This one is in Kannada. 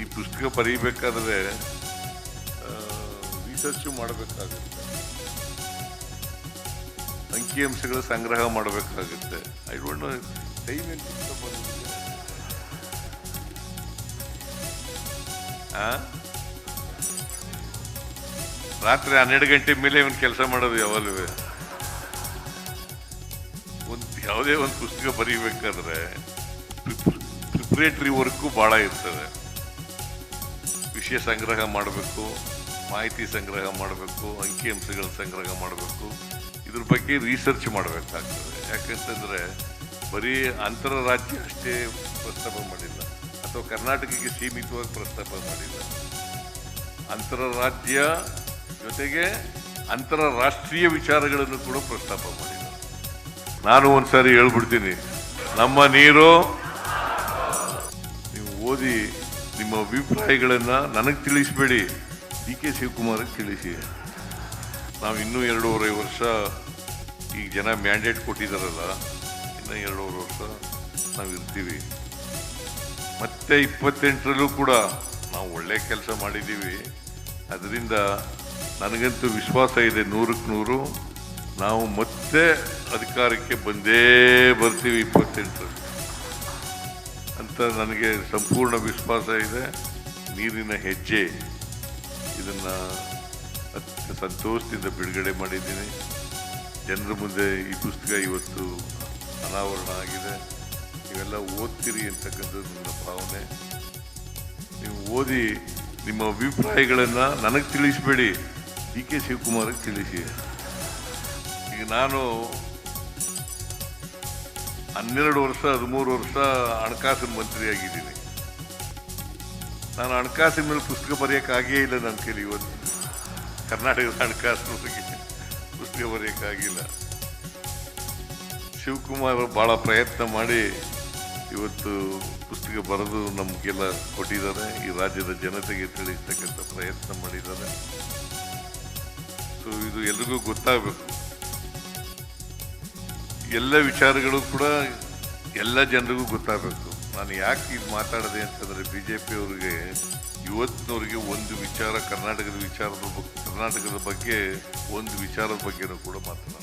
ಈ ಪುಸ್ತಕ ಬರೀಬೇಕಾದ್ರೆ ರಿಸರ್ಚ್ ಮಾಡಬೇಕಾಗುತ್ತೆ. ಅಂಕಿಅಂಶಗಳ ಸಂಗ್ರಹ ಮಾಡಬೇಕಾಗುತ್ತೆ. ಐ ಡೋಂಟ್ ನೋ ಟೈಮ್ ರಾತ್ರಿ ಹನ್ನೆರಡು ಗಂಟೆ ಮೇಲೆ ಇವನ್ ಕೆಲಸ ಮಾಡೋದು ಯಾವಾಗಲೂ. ಒಂದು ಯಾವುದೇ ಒಂದು ಪುಸ್ತಕ ಬರೀಬೇಕಾದ್ರೆ, ಪ್ರಿಪ್ರೇಟ್ರಿ ವರ್ಕು ಭಾಳ ಇರ್ತದೆ. ವಿಷಯ ಸಂಗ್ರಹ ಮಾಡಬೇಕು, ಮಾಹಿತಿ ಸಂಗ್ರಹ ಮಾಡಬೇಕು ಅಂಕಿಅಂಶಗಳ ಸಂಗ್ರಹ ಮಾಡಬೇಕು. ಇದ್ರ ಬಗ್ಗೆ ರಿಸರ್ಚ್ ಮಾಡಬೇಕಾಗ್ತದೆ ಯಾಕಂತಂದರೆ ಬರೀ ಅಂತರರಾಜ್ಯ ಅಷ್ಟೇ ಪ್ರಸ್ತಾಪ ಮಾಡಿಲ್ಲ. ಅಥವಾ ಕರ್ನಾಟಕಕ್ಕೆ ಸೀಮಿತವಾಗಿ ಪ್ರಸ್ತಾಪ ಮಾಡಿಲ್ಲ. ಅಂತರರಾಜ್ಯ ಜೊತೆಗೆ ಅಂತಾರಾಷ್ಟ್ರೀಯ ವಿಚಾರಗಳನ್ನು ಕೂಡ ಪ್ರಸ್ತಾಪ ಮಾಡಿಲ್ಲ. ನಾನು ಒಂದ್ಸಾರಿ ಹೇಳ್ಬಿಡ್ತೀನಿ. ನಮ್ಮ ನೀರು, ನೀವು ಓದಿ ನಿಮ್ಮ ಅಭಿಪ್ರಾಯಗಳನ್ನು ನನಗೆ ತಿಳಿಸಬೇಡಿ. ಡಿ ಕೆ ಶಿವಕುಮಾರಿಗೆ ತಿಳಿಸಿ. ನಾವು ಇನ್ನೂ ಎರಡೂವರೆ ವರ್ಷ ಈಗ ಜನ ಮ್ಯಾಂಡೇಟ್ ಕೊಟ್ಟಿದ್ದಾರಲ್ಲ ಇನ್ನೂ ಎರಡೂವರೆ ವರ್ಷ ನಾವು ಇರ್ತೀವಿ. ಮತ್ತೆ ಇಪ್ಪತ್ತೆಂಟರಲ್ಲೂ ಕೂಡ ನಾವು ಒಳ್ಳೆ ಕೆಲಸ ಮಾಡಿದ್ದೀವಿ ಅದರಿಂದ ನನಗಂತೂ ವಿಶ್ವಾಸ ಇದೆ ನೂರಕ್ಕೆ ನೂರು. ನಾವು ಮತ್ತೆ ಅಧಿಕಾರಕ್ಕೆ ಬಂದೇ ಬರ್ತೀವಿ ಇಪ್ಪತ್ತೆಂಟರಲ್ಲಿ. ನನಗೆ ಸಂಪೂರ್ಣ ವಿಶ್ವಾಸ ಇದೆ. ನೀರಿನ ಹೆಜ್ಜೆ ಇದನ್ನು ಸಂತೋಷದಿಂದ ಬಿಡುಗಡೆ ಮಾಡಿದ್ದೀನಿ. ಜನರ ಮುಂದೆ ಈ ಪುಸ್ತಕ ಇವತ್ತು ಅನಾವರಣ ಆಗಿದೆ. ನೀವೆಲ್ಲ ಓದ್ತೀರಿ ಅಂತಕ್ಕಂಥದ್ದು ನನ್ನ ಭಾವನೆ. ನೀವು ಓದಿ ನಿಮ್ಮ ಅಭಿಪ್ರಾಯಗಳನ್ನು ನನಗೆ ತಿಳಿಸಬೇಡಿ. ಡಿ ಕೆ ಶಿವಕುಮಾರಿಗೆ ತಿಳಿಸಿ. ಈಗ ನಾನು ಹನ್ನೆರಡು ವರ್ಷ, ಹದಿಮೂರು ವರ್ಷ ಹಣಕಾಸಿನ ಮಂತ್ರಿಯಾಗಿದ್ದೀನಿ ನಾನು ಹಣಕಾಸಿನ ಮೇಲೆ ಪುಸ್ತಕ ಬರೆಯೋಕ್ಕಾಗೇ ಇಲ್ಲ ನನ್ನ ಕೈಲಿ ಇವತ್ತು. ಕರ್ನಾಟಕದ ಹಣಕಾಸಿನ ಬಗ್ಗೆ ಪುಸ್ತಕ ಬರೆಯೋಕ್ಕಾಗಿಲ್ಲ ಶಿವಕುಮಾರ್ ಅವರು ಭಾಳ ಪ್ರಯತ್ನ ಮಾಡಿ ಇವತ್ತು ಪುಸ್ತಕ ಬರೆದು ನಮಗೆಲ್ಲ ಕೊಟ್ಟಿದ್ದಾರೆ. ಈ ರಾಜ್ಯದ ಜನತೆಗೆ ತಿಳಿಸ್ತಕ್ಕಂಥ ಪ್ರಯತ್ನ ಮಾಡಿದ್ದಾರೆ. ಸೊ ಇದು ಎಲ್ರಿಗೂ ಗೊತ್ತಾಗಬೇಕು. ಎಲ್ಲ ವಿಚಾರಗಳು ಕೂಡ ಎಲ್ಲ ಜನರಿಗೂ ಗೊತ್ತಾಗಬೇಕು. ನಾನು ಯಾಕೆ ಇದು ಮಾತಾಡಿದೆ ಅಂತಂದರೆ ಬಿ ಜೆ ಪಿಯವರಿಗೆ ಇವತ್ತಿನವರಿಗೆ ಒಂದು ವಿಚಾರ, ಕರ್ನಾಟಕದ ವಿಚಾರದ ಬಗ್ಗೆ ಕರ್ನಾಟಕದ ಬಗ್ಗೆ ಒಂದು ವಿಚಾರದ ಬಗ್ಗೆನೂ ಕೂಡ ಮಾತನಾಡ